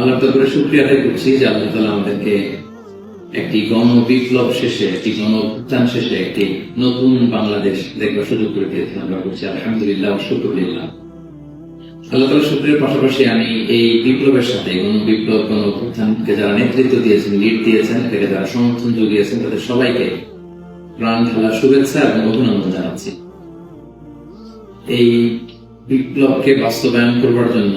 আল্লাহ তাআলা শুকরিয়া আদায় করছি যে আল্লাহ তাআলা আমাদেরকে একটি গণ বিপ্লব শেষে, একটি গণ অভ্যুত্থান শেষে একটি নতুন বাংলাদেশ দেখবার সুযোগ করে দিয়েছেন। আমরা বলছি, আলহামদুলিল্লাহ শুক্রিল্লাহ আল্লাহ তাআলা শুক্রিয়ার পাশাপাশি আমি এই বিপ্লবের সাথে গণ বিপ্লব গণ অভ্যুত্থানকে যারা নেতৃত্ব দিয়েছেন লিড দিয়েছেন, এটাকে যারা সমর্থন জুগিয়েছেন, তাদের সবাইকে প্রাণ ঢালা শুভেচ্ছা এবং অভিনন্দন জানাচ্ছি। এই বিপ্লবকে বাস্তবায়ন করবার জন্য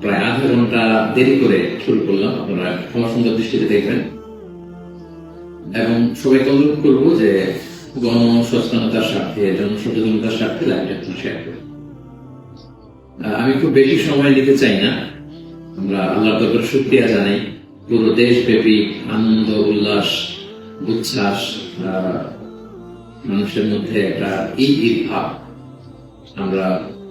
প্রায় আধা ঘণ্টা দেরি করে শুরু করলাম। আপনারা ক্ষমা সুন্দর দৃষ্টিতে দেখবেন। এবং সবাইকে অনুরোধ যে গণ সচেতনতার স্বার্থে, জনসচেতনতার স্বার্থে লাইভটা শেয়ার আমি খুব বেশি সময় নিতে চাই না। আমরা আল্লাহ দরবার শুক্রিয়া জানাই। পুরো দেশব্যাপী আনন্দ, উল্লাস, উচ্ছ্বাস মানুষের মধ্যে একটা ঈদ ভাব আমরা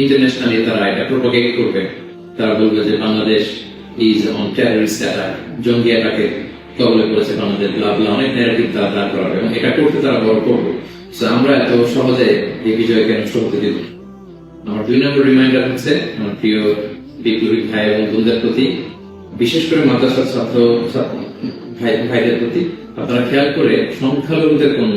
ইন্টারন্যাশনালি তারা এটা প্রোপাগেট করবে। তারা বলবে যে Bangladesh is on terrorist attack জঙ্গি অ্যাটাকে কবলে করেছে বাংলাদেশ ব্লা ব্লা অনেক ন্যারেটিভ তারা দাঁড় করাবে এবং এটা করতে তারা বড় করবে। So আমরা এত সহজে এই বিজয়কে নষ্ট হতে দিব আমার দুই নম্বর রিমাইন্ডার হচ্ছে আমার প্রিয় বিপ্লবী ভাই এবং বোনদের প্রতি, বিশেষ করে মাদ্রাসার ছাত্র ছাত্র ভাই ভাইদের প্রতি। আপনারা খেয়াল করে সংখ্যালঘুদের কোনো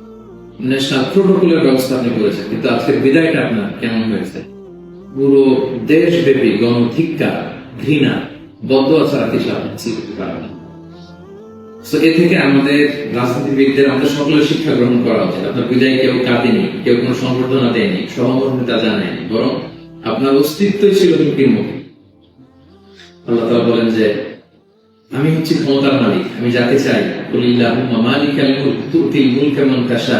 ন্যাশনাল প্রোটোকলের ব্যবস্থা আপনি করেছেন, কিন্তু আজকের বিদায়টা আপনার কেমন হয়েছে? পুরো দেশব্যাপী গণধিক্কার ঘৃণা বদ্ধ ছাড়া কিছু এ থেকে আমাদের রাজনীতিবিদদের, আমাদের সকলের শিক্ষা গ্রহণ করা উচিত। আপনার বিদায় কেউ কাঁদেনি, কেউ কোনো সংবর্ধনা দেয়নি সহমর্মিতা জানায়নি, বরং আপনার অস্তিত্বই ছিল ঝুঁকির মুখে। আল্লাহ তাআলা বলেন যে, আমি হচ্ছি ক্ষমতার মালিক, আমি যাকে চাই মালিকাল মুলক তুতিল মুলকা মান তাশা।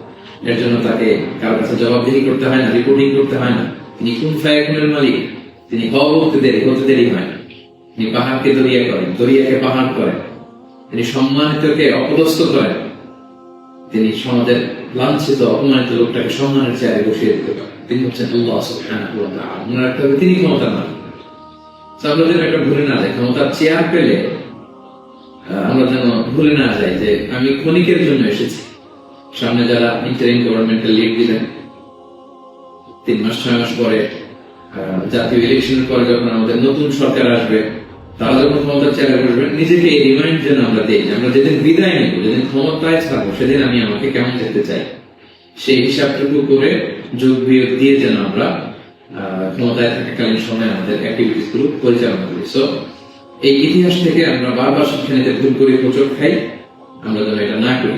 এর জন্য তাকে কারোর কাছে জবাবদিহি করতে হয় না রিপোর্টিং করতে হয় না। তিনি কোন ফায়াকুনের মালিক? তিনি হওয়া বলতে দেরি হতে দেরি হয় না। তিনি পাহাড়কে দরিয়া করেন, দরিয়াকে পাহাড় করেন। তিনি সম্মানিতকে অপদস্থ করেন। তিনি সমাজের লাঞ্ছিত, অপমানিত লোকটাকে সম্মানের চেয়ারে বসিয়ে দিতে পারেন। তিনি হচ্ছেন আল্লাহ সুবহানাহু ওয়া হবে, তিনি ক্ষমতার মালিক। তো আমরা যেন একটা ভুলে না যাই, ক্ষমতার চেয়ার পেলে আমরা যেন ভুলে না যাই যে আমি ক্ষণিকের জন্য এসেছি। সামনে যারা ইন্টারিম গভর্নমেন্টের লিড দিবেন তিন মাস, ছয় মাস পরে জাতীয় ইলেকশনের পরে যখন আমাদের নতুন সরকার আসবে তারা যখন ক্ষমতার চেয়ারে বসবেন, নিজেকে এই রিমাইন্ড যেন আমরা দিই আমরা যেদিন বিদায় নেব, যেদিন ক্ষমতায় থাকব, সেদিন আমি আমাকে কেমন দেখতে চাই? সেই হিসাবটুকু করে যোগ বিয়োগ দিয়ে যেন আমরা ক্ষমতায় থাকাকালীন সময় আমাদের অ্যাক্টিভিটিসগুলো পরিচালনা করি। সো এই ইতিহাস থেকে আমরা বারবার শিক্ষা নিতে ভুল করে, হোচট খাই, আমরা যেন এটা না করি।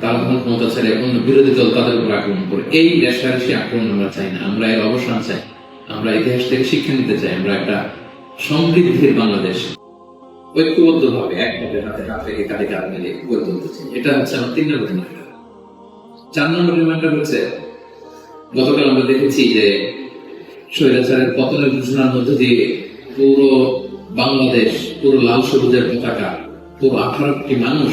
তারা তখন ক্ষমতা ছেড়ে অন্য বিরোধী দল তাদের উপর আক্রমণ করে। এই রেশারেশি আক্রমণ আমরা চাই না, আমরা এর অবসান চাই। আমরা ইতিহাস থেকে শিক্ষা নিতে চাই, আমরা একটা সমৃদ্ধির বাংলাদেশ। ঐক্যবদ্ধ ভাবে একসাথে হাতে হাত রেখে কাঁধে কাঁধ মিলিয়ে গড়ে তুলতে চাই। এটা হচ্ছে আমার তিন নম্বর রিমাইন্ডার চার নম্বর রিমাইন্ডার হচ্ছে, গতকাল আমরা দেখেছি যে স্বৈরাচারের পতনের ঘোষণার মধ্য দিয়ে পুরো বাংলাদেশ, পুরো লাল সবুজের পতাকা, পুরো আঠারো কোটি মানুষ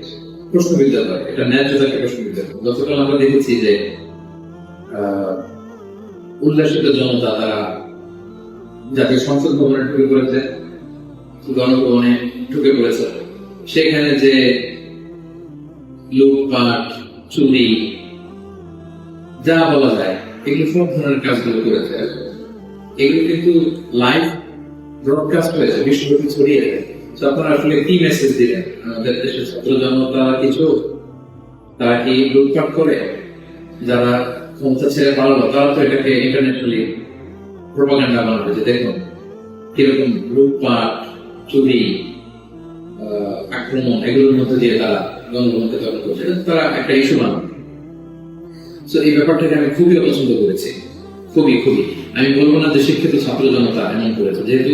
প্রশ্নবিদ্ধ করে এটা গতকাল আমরা দেখেছি যে উল্লাসিত জনতা তারা সংসদ ভবনে ঢুকে পড়েছে, গণভবনে ঢুকে পড়েছে। সেখানে যে লুটপাট, চুরি, যা বলা যায়, এগুলো সব ধরনের কাজগুলো করেছে। এগুলো কিন্তু লাইভ ব্রডকাস্ট হয়েছে, বিশ্বব্যাপী ছড়িয়ে যায় তো আপনারা আসলে কি মেসেজ দিলেন? আমাদের দেশের ছাত্র জনতা কিছু? তারা কি লুটপাট করে? যারা ক্ষমতা ছেড়ে পালালো তারা তো এটাকে ইন্টারন্যাশনালি প্রোপাগান্ডা বানাবে, যে দেখুন, কীরকম লুটপাট, চুরি আক্রমণ, এগুলোর মধ্যে দিয়ে তারা গণভবনকে দখল করছে। তারা একটা ইস্যু বানাবে। তো এই ব্যাপারটাকে আমি খুবই অপছন্দ করেছি। খুবই খুবই। আমি বলব না যে শিক্ষিত ছাত্র জনতা এমন করেছে। যেহেতু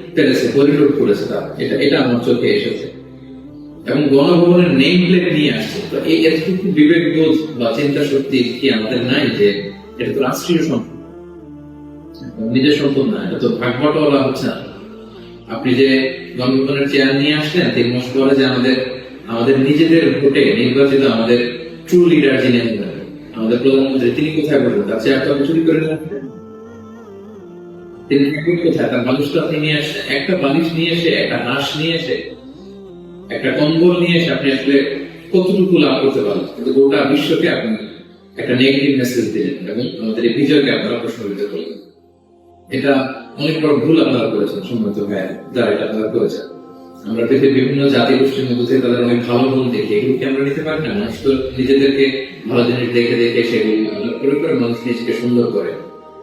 পেরেছে করেছে এটা এটা আমার চোখে এসেছে। এবং গণভবনের নেম প্লেট নিয়ে আসছে। তো এই এতটুকু বিবেক বোধ বা চিন্তা শক্তি কি আমাদের নাই যে এটা তো রাষ্ট্রীয় সম্পদ? নিজের সম্পদ না, এটা তো হচ্ছে না। আপনি যে গণভবনের চেয়ার নিয়ে আসলেন, তিন মাস পরে যে আমাদের আমাদের নিজেদের ভোটে নির্বাচিত আমাদের ট্রু লিডার যিনি আমাদের প্রধানমন্ত্রী, তিনি কোথায় বলবেন তার চেয়ার তো আপনি চুরি করে আসলেন। তিনি নিয়ে আসে একটা বালিশ নিয়ে এসে, একটা হাঁস নিয়ে এসে, একটা কম্বল নিয়ে এসে আপনি আসলে কতটুকু লাভ করতে পারেন কিন্তু গোটা বিশ্বকে আপনি একটা নেগেটিভ মেসেজ দিলেন এবং আমাদের এই বিজয়কে আপনারা প্রশ্নবিদ্ধ করলেন। এটা অনেক বড় ভুল আপনারা করেছেন, সম্মানিত ভাই যারা এটা আপনারা করেছেন। আমরা পৃথিবীর বিভিন্ন জাতি গোষ্ঠীর মধ্যে থেকে তাদের অনেক ভালো গুণ দেখি এগুলোকে আমরা নিতে পারি না? মানুষ তো নিজেদেরকে ভালো জিনিস দেখে দেখে সেগুলো করে, মানুষ নিজেকে সুন্দর করে।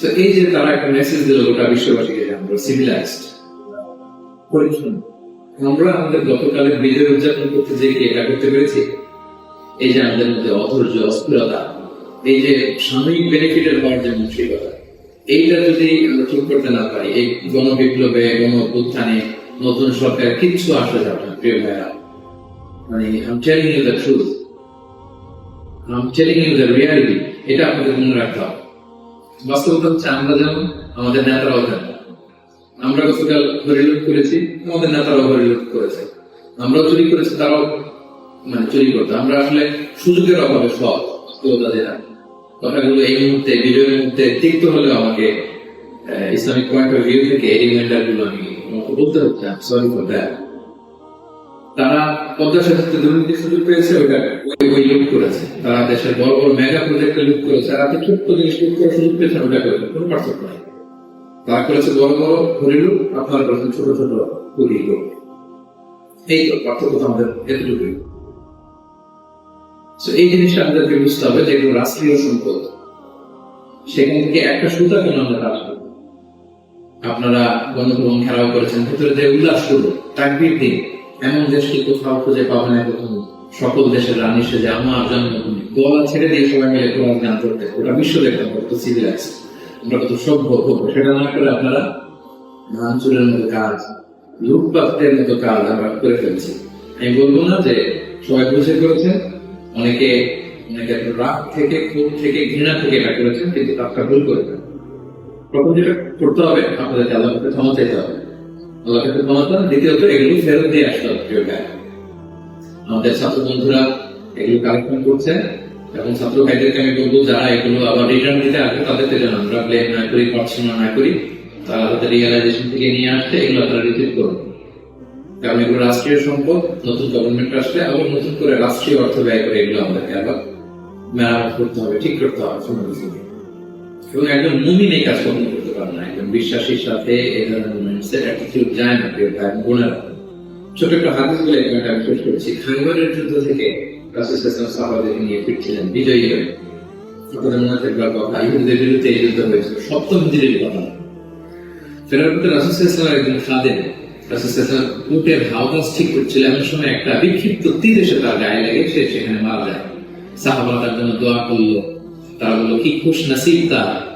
তো এই যে তারা একটা মেসেজ দিল গোটা বিশ্ববাসীকে যে আমরা সিভিলাইজড পরিচ্ছন্ন আমরা আমাদের গতকালের বিজয় উদযাপন করতে যে এটা করতে পেরেছি? এই যে আমাদের মধ্যে অধৈর্য অস্থিরতা এই যে সাময়িক বেনিফিটের হওয়ার যে মানসিকতা এইটা যদি আমরা ঠিক করতে না পারি এই গণবিপ্লবে গণ উত্থানে নতুন সরকার কিচ্ছু আসা যাবে না প্রিয় ভাইয়া মানে I'm telling you the truth I'm telling you the reality এটা আপনাদের মনে রাখতে হবে। বাস্তবতা হচ্ছে আমরা যেমন আমাদের নেতারাও তেমন। আমরা গতকাল হরিলুট করেছি, আমাদের নেতারাও হরিলুট করেছে। আমরাও চুরি করেছি, তারাও মানে চুরি করতো। আমরা আসলে সুযোগের অভাবে সব দেয় কথাগুলো এই মুহূর্তে বিজয়ের মুহূর্তে তিক্ত হলেও আমাকে ইসলামিক পয়েন্ট অফ ভিউ থেকে এই রিমাইন্ডারগুলো আমি বলতে হচ্ছে সরি ফর দ্যাট তারা পদ্মা সেতুতে সুযোগ পেয়েছে, ওইটা ওই- লুট করেছে। তারা দেশের বড় বড় মেগা প্রজেক্টে লুট করেছে, আর আপনি ছোট্ট জিনিস লুট করার সুযোগ পেয়েছেন করেছে কোনো পার্থক্য নেই। তারা করেছে বড় বড় আপনারা করেছেন ছোট ছোট হরিলু এই তো পার্থক্য আমাদের এতটুকুই। এই জিনিসটা আমাদেরকে বুঝতে হবে যে এগুলো রাষ্ট্রীয় সম্পদ। সেখান থেকে একটা সুতা কেন আমরা আপনারা গণভবন খেলাও করেছেন, ভিতরে যে উল্লাস করব তাকবির দিন। এমন দেশকে কোথাও খুঁজে পাবে না প্রথম সকল দেশের রানী সেজে আমার জন্মভূমি গলা ছেড়ে দিয়ে সবাই মিলে কোরআন গান করতে ওটা বিশ্ব দেখতাম কত সিভিলাইজ আমরা কত সভ্য হব, সেটা না করে আপনারা ভাঙচুরের মতো কাজ, লুটপাটের মতো কাজ আমরা করে ফেলছি। আমি বলব না যে সবাই বুঝে করেছে, অনেকে অনেকে রাগ থেকে, ক্ষোভ থেকে, ঘৃণা থেকে এটা করেছেন, কিন্তু কাজটা ভুল করেছেন প্রথম যেটা করতে হবে, আপনাদেরকে আল্লাহ কাছে ক্ষমা চাইতে হবে। আল্লাহ কাছে ক্ষমা চান দ্বিতীয়ত, এগুলো ফেরত দিয়ে আসতে হবে প্রিয়। আমাদের ছাত্র বন্ধুরা এগুলো কালেকশন করছে এবং ছাত্র ভাইদেরকে আমি বলব, যারা এগুলো আবার রিটার্ন দিতে আসবে, তাদেরকে যেন আমরা ব্লেম না করি পড়াশোনা না করি, তারা তাদের রিয়েলাইজেশন থেকে নিয়ে আসছে এগুলো তারা রিসিভ করুন। কারণ এগুলো রাষ্ট্রীয় সম্পদ, নতুন গভর্নমেন্ট আসলে আবার নতুন করে রাষ্ট্রীয় অর্থ ব্যয় করে এগুলো আমাদেরকে আবার মেরামত করতে হবে, ঠিক করতে হবে এবং একজন মুমিন এই কাজ কখনো করতে না, একজন বিশ্বাসীর সাথে এই ধরনের যায় না, প্রিয় ভাই, বোনেরা। ছোট একটা হাদিস বলে একটা আমি শেষ করেছি। খাইবারের যুদ্ধ থেকে রাসূল সাল্লাল্লাহু সাহাবাদেরকে নিয়ে ফিরছিলেন, বিজয়ী হয়ে। আপনাদের মনে থাকবে কথা ইহুদিদের বিরুদ্ধে এই যুদ্ধ হয়েছিল সপ্তম দিনের কথা ফেরার পথে রাসূল সাল্লাল্লাহু একজন খাদেম, রাসূল সাল্লাল্লাহু উটের হাওদাস ঠিক করছিল। এমন সময় একটা বিক্ষিপ্ত তীর এসে তার গায়ে লেগে, সে সেখানে মারা যায়। সাহাবারা তার জন্য দোয়া করল। তারা বলল, কি খুশ নাসিব তার।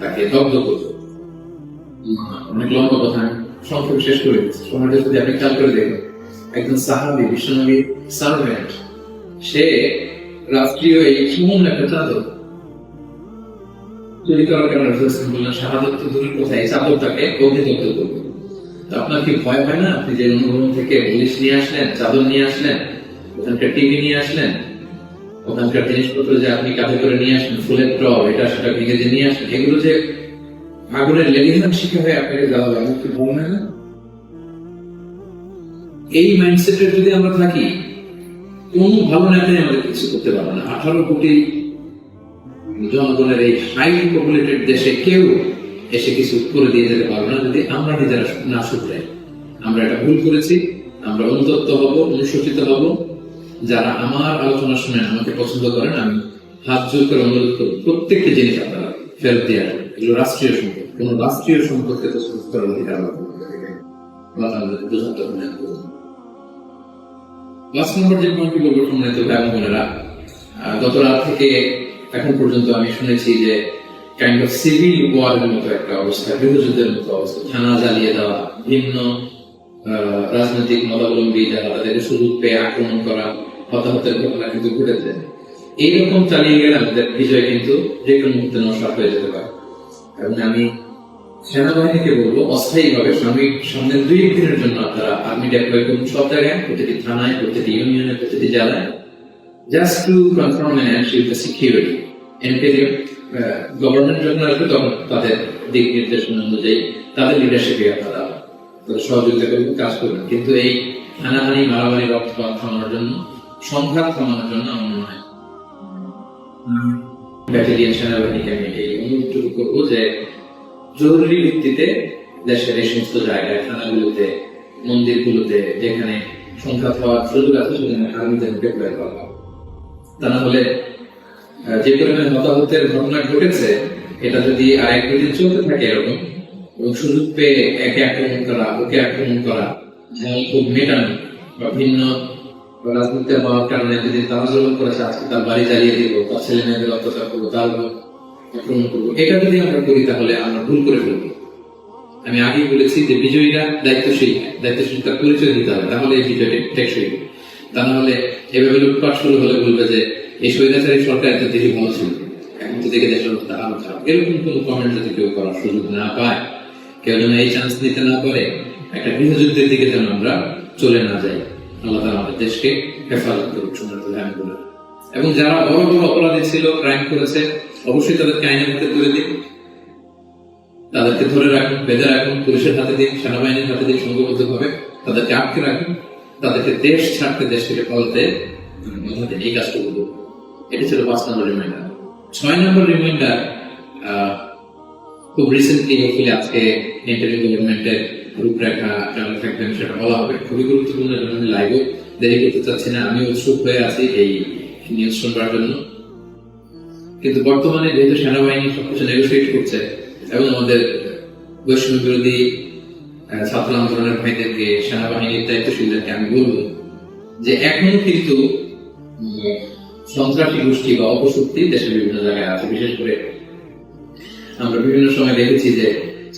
তাকে দগ্ধ করবে অনেক লম্বা কথা। সংক্ষেপে শেষ করে দিচ্ছি। সময়টা যদি আপনি খেয়াল করে দেখুন, একজন সাহাবি, বিশ্বনবী সার্ভেন্ট সে রাষ্ট্রীয় এই সুমন একটা চাদর। করার কারণে রাসূল বললেন শাহাদত তো দূরের এই চাদরটাকে অগ্নিদগ্ধ করবে। তো আপনার কি ভয় হয় না? আপনি যে অনুভব থেকে পুলিশ নিয়ে আসলেন, চাদর নিয়ে আসলেন, ওখানকার টিভি নিয়ে আসলেন ওখানকার জিনিসপত্র যে আপনি কাঁধে করে নিয়ে আসলেন ফুলের টব, এটা সেটা ভেঙে যে নিয়ে আসলেন এগুলো যে আগুনের লেলিহান শিখে হয়ে আপনাকে দেওয়া হবে আমার কি ভয় না? এই মাইন্ডসেটে যদি আমরা থাকি, কোন ভালো নেতাই আমাদের কিছু করতে পারবে না। আঠারো কোটি জনগণের এই হাই পপুলেটেড দেশে কেউ এসে কিছু করে দিয়ে যেতে পারবে না যদি আমরা নিজেরা না শুধরাই। আমরা এটা ভুল করেছি, আমরা অনুতপ্ত হব, অনুশোচিত হব। যারা আমার আলোচনা শুনেন আমাকে পছন্দ করেন, আমি হাত জোর করে অনুরোধ করব, প্রত্যেকটি জিনিস আপনারা ফেরত দিয়ে আসবেন। এগুলো রাষ্ট্রীয় সম্পদ কোন রাষ্ট্রীয় সম্পদকে তো সুস্থ করার অধিকার থেকে এখন পর্যন্ত আমি শুনেছি যে একটা অবস্থা মতো অবস্থা। থানা জ্বালিয়ে দেওয়া, ভিন্ন রাজনৈতিক মতাবলম্বী যারা তাদেরকে সুযোগ পেয়ে আক্রমণ করা হতাহতের ঘটনা কিন্তু ঘটেছে। এইরকম চালিয়ে গেলে আমাদের বিজয় কিন্তু যে কোনো মুহূর্তে নষ্ট হয়ে যেতে পারে। এবং আমি সেনাবাহিনীকে বলব, অস্থায়ীভাবে সাময়িক সামনের দুই দিনের জন্য আপনারা আর্মি ডেপ্লয় করুন সব জায়গায়, প্রতিটি থানায়, প্রতিটি ইউনিয়নে প্রতিটি জেলায়। Just to confirm and ensure the security and government যখন আসবে তখন তাদের দিক নির্দেশনা অনুযায়ী তাদের লিডারশিপে আপনারা তাদের সহযোগিতা করবেন, কাজ করবেন। কিন্তু এই হানাহানি, মারামারি, রক্তপাত থামানোর জন্য সংঘাত থামানোর জন্য আমার মনে হয় ব্যাটালিয়ন সেনাবাহিনীকে আমি এই অনুরোধটুকু করব যে জরুরি ভিত্তিতে দেশের এই সমস্ত জায়গায়, থানাগুলোতে, মন্দিরগুলোতে যেখানে সংঘাত হওয়ার সুযোগ আছে, সেখানে আর্মিদের ডিপ্লয় করা হবে। তা না হলে যে পরিমাণে হতাহতের ঘটনা ঘটেছে, এটা যদি আর এক চলতে থাকে এরকম, এবং সুযোগ পেয়ে একে আক্রমণ করা, ওকে আক্রমণ করা, যেমন খুব মেটানো বা ভিন্ন রাজনীতি হওয়ার কারণে যদি তারা জলম করেছে, আজকে তার বাড়ি জ্বালিয়ে দিব, তার ছেলে মেয়েদের অত্যাচার করব, তার আক্রমণ করব, এটা যদি আমরা করি তাহলে আমরা ভুল করে ফেলব। আমি আগেই বলেছি যে বিজয়ীরা দায়িত্বশীল দায়িত্বশীলতার পরিচয় দিতে হবে তাহলে এই বিজয় টেকসই তা না হলে এভাবে লুটপাট শুরু হলে বলবে যে এই স্বৈরাচারী সরকার এত দেশে ভালো এখন তো দেখে দেশের অবস্থা আরও খারাপ। এরকম কোন কমেন্ট যদি কেউ করার সুযোগ না পায়, কেউ যেন এই চান্স নিতে না পারে, একটা গৃহযুদ্ধের দিকে যেন আমরা চলে না যাই। আল্লাহ আমাদের দেশকে হেফাজত করুক এবং যারা বড় বড় অপরাধী ছিল ক্রাইম করেছে, অবশ্যই তাদেরকে আইনের হাতে তুলে দিন। তাদেরকে ধরে রাখুন, বেঁধে রাখুন, পুলিশের হাতে দিন সেনাবাহিনীর হাতে দিন সংঘবদ্ধ ভাবে তাদেরকে আটকে রাখুন। তাদেরকে দেশ ছাড়তে, দেশ থেকে পালাতে এই কাজটা করব এটা ছিল পাঁচ নম্বর রিমাইন্ডার ছয় নম্বর রিমাইন্ডার খুব রিসেন্টলি হোপফুলি আজকে ইন্টারিম গভর্নমেন্টের রূপরেখা কেমন থাকবেন সেটা বলা হবে। খুবই গুরুত্বপূর্ণ এবং আমি লাইভও দেরি করতে চাচ্ছি না। আমি উৎসুক হয়ে আছি এই নিউজ শুনবার জন্য। কিন্তু বর্তমানে যেহেতু সেনাবাহিনী সবকিছু নেগোসিয়েট করছে এবং আমাদের বৈষম্য বিরোধী ছাত্র আন্দোলনের ভাইদেরকে, সেনাবাহিনীর দায়িত্বশীলদেরকে আমি বলব যে এখনও কিন্তু সন্ত্রাসী গোষ্ঠী বা অপশক্তি দেশের বিভিন্ন জায়গায় আছে। বিশেষ করে আমরা বিভিন্ন সময় দেখেছি যে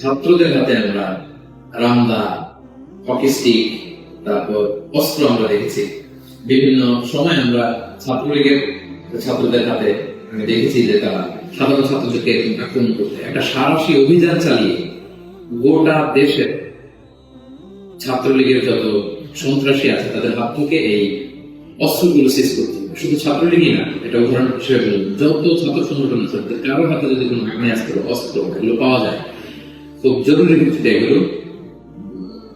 ছাত্রদের হাতে আমরা রামদা, হকি স্টিক তারপর অস্ত্র আমরা দেখেছি। বিভিন্ন সময় আমরা ছাত্রলীগের ছাত্রদের হাতে আমি দেখেছি যে তারা সাধারণ ছাত্রদেরকে আক্রমণ করতে। একটা সারাশি অভিযান চালিয়ে গোটা দেশের ছাত্রলীগের যত সন্ত্রাসী আছে, তাদের হাত থেকে এই অস্ত্রগুলো শেষ করতে শুধু ছাত্রলীগই না, এটা উদাহরণ হিসেবে যত ছাত্র সংগঠন আছে কারোর হাতে যদি কোনো আগ্নেয়াস্ত্র অস্ত্র এগুলো পাওয়া যায়, খুব জরুরি ভিত্তিতে এগুলো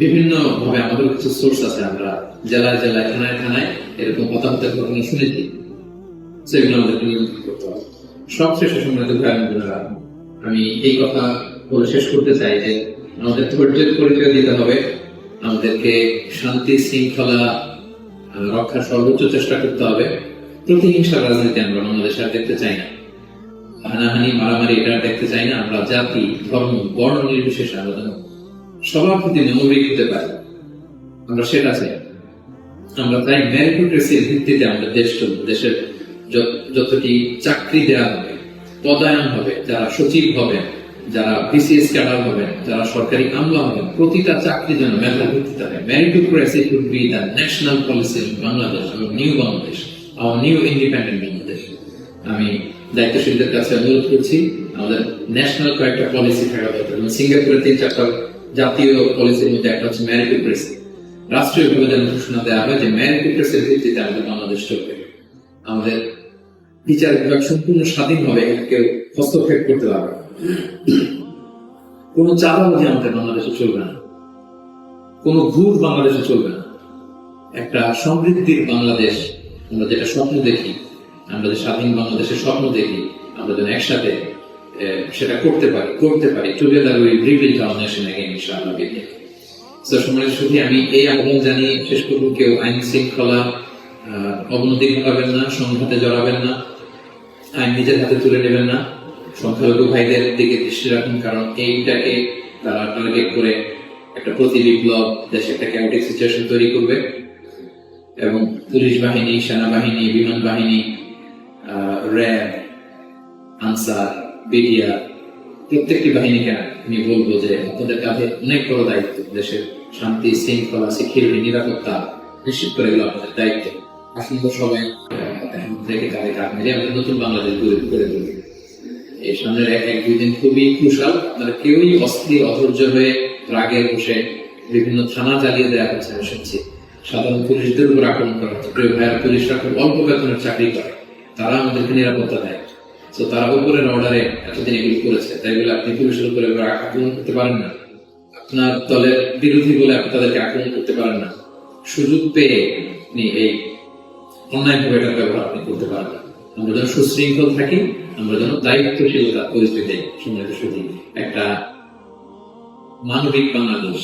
বিভিন্ন ভাবে আমাদের কিছু সোর্স আছে, আমরা জেলায় জেলায়, থানায় থানায় এরকম হতাহতের ঘটনা শুনেছি, সেগুলো আমাদেরকে নিয়ন্ত্রণ করতে হবে। সবশেষে সম্মানিত ভাই আমি এই কথা বলে শেষ করতে চাই যে আমাদের ধৈর্যের পরিচয় দিতে হবে, আমাদেরকে শান্তি, শৃঙ্খলা রক্ষার সর্বোচ্চ চেষ্টা করতে হবে। প্রতিহিংসা রাজনীতি আমরা বাংলাদেশে আর দেখতে চাই না। হানাহানি, মারামারি এটা দেখতে চাই না। আমরা জাতি, ধর্ম, বর্ণ নির্বিশেষে আমরা প্রতি মনোবিক হতে পারি। আমরা সেটা চাই। আমরা তাই ম্যারিটোক্রেসির ভিত্তিতে আমাদের দেশ চলবে। দেশের যতটি চাকরি দেওয়া হবে, পদায়ন হবে, যারা সচিব হবে যারা বিসিএস ক্যাডার হবেন, যারা সরকারি আমলা হবেন, প্রতিটা চাকরি যেন মেধার ভিত্তিতে হবে meritocracy should be the national policy Bangladesh এবং নিউ বাংলাদেশ আমার নিউ ইন্ডিপেন্ডেন্ট বাংলাদেশ আমি দায়িত্বশীলদের কাছে অনুরোধ করছি, আমাদের ন্যাশনাল কয়েকটা পলিসি থাকা দরকার। এবং সিঙ্গাপুরের তিন চারটা জাতীয় পলিসির মধ্যে একটা হচ্ছে ম্যারিটোক্রেসি রাষ্ট্রীয়ভাবে যেন ঘোষণা দেওয়া হয় যে ম্যারিটোক্রেসির ভিত্তিতে আমাদের বাংলাদেশ চলবে। আমাদের বিচার বিভাগ সম্পূর্ণ স্বাধীনভাবে কেউ হস্তক্ষেপ করতে পারবে। কোনো চাঁদাবাজি আমাদের বাংলাদেশে চলবে না। কোনো ঘুর বাংলাদেশে চলবে না। একটা সমৃদ্ধির বাংলাদেশ, আমরা যেটা স্বপ্ন দেখি, আমরা যে স্বাধীন বাংলাদেশের স্বপ্ন দেখি, আমরা যেন একসাথে সেটা করতে পারি করতে পারি। Together we our nation again ইনশাআল্লাহ বিদিন তো সম্মানিত শুধু আমি এই আহ্বান জানিয়ে শেষ করব। কেউ আইন শৃঙ্খলা অবনতি ঘটাবেন না, সংঘাতে জড়াবেন না, আইন নিজের হাতে তুলে নেবেন না, সংখ্যালঘু ভাইদের দিকে দৃষ্টি রাখুন, কারণ এইটাকে তারা টার্গেট করে একটা প্রতি বিপ্লব, দেশে একটা ক্যাওটিক সিচুয়েশন তৈরি করবে। এবং পুলিশ বাহিনী, সেনাবাহিনী, বিমান বাহিনী র্যাব, আনসার বিডিআর প্রত্যেকটি বাহিনীকে আমি বলব যে আপনাদের কাঁধে অনেক বড় দায়িত্ব দেশের শান্তি, শৃঙ্খলা সিকিউরিটি নিরাপত্তা, নিশ্চিত করে এগুলো আপনাদের দায়িত্ব। আসুন তো সবাই থেকে কাঁধে কাঁধ মিলিয়ে আমাদের নতুন বাংলাদেশ গড়ে করে তুলবে এই সামনের এক এক, দুই দিন খুবই কুশাল আপনারা কেউই অস্থির, অধৈর্য হয়ে রাগে বসে বিভিন্ন থানা জ্বালিয়ে দেওয়া হচ্ছে, আমি শুনছি। সাধারণ পুলিশদের উপর আক্রমণ করা হচ্ছে। প্রিয় ভাইয়ার, পুলিশরা খুব অল্প বেতনের চাকরি করে। তারা আমাদেরকে নিরাপত্তা দেয়। তো তারা উপরের অর্ডারে এতদিন এগুলো করেছে, তাই বলে আপনি পুলিশের উপরে আক্রমণ করতে পারেন না। আপনার দলের বিরোধী বলে আপনি তাদেরকে আক্রমণ করতে পারেন না। সুযোগ পেয়ে আপনি এই অন্যায়ভাবে এটার ব্যবহার আপনি করতে পারেন না। আমরা যেন সুশৃঙ্খল থাকি, আমরা যেন দায়িত্বশীলতা, পরিস্থিতি সম্মানিত শুধু একটা মানবিক বাংলাদেশ,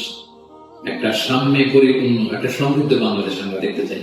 একটা সাম্যে পরিপূর্ণ, একটা সমৃদ্ধ বাংলাদেশ আমরা দেখতে চাই।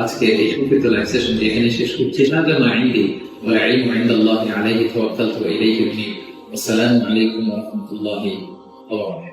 আজকের এই প্রকৃত লাইভ সেশনটি এখানে শেষ করছি না যেন আইন্দি ওয়া ইলমু ইনদাল্লাহি আলাইহি তাওয়াক্কালতু ইলাইহি আসসালামু আলাইকুম ওয়া রাহমাতুল্লাহি ওয়া বারাকাতুহু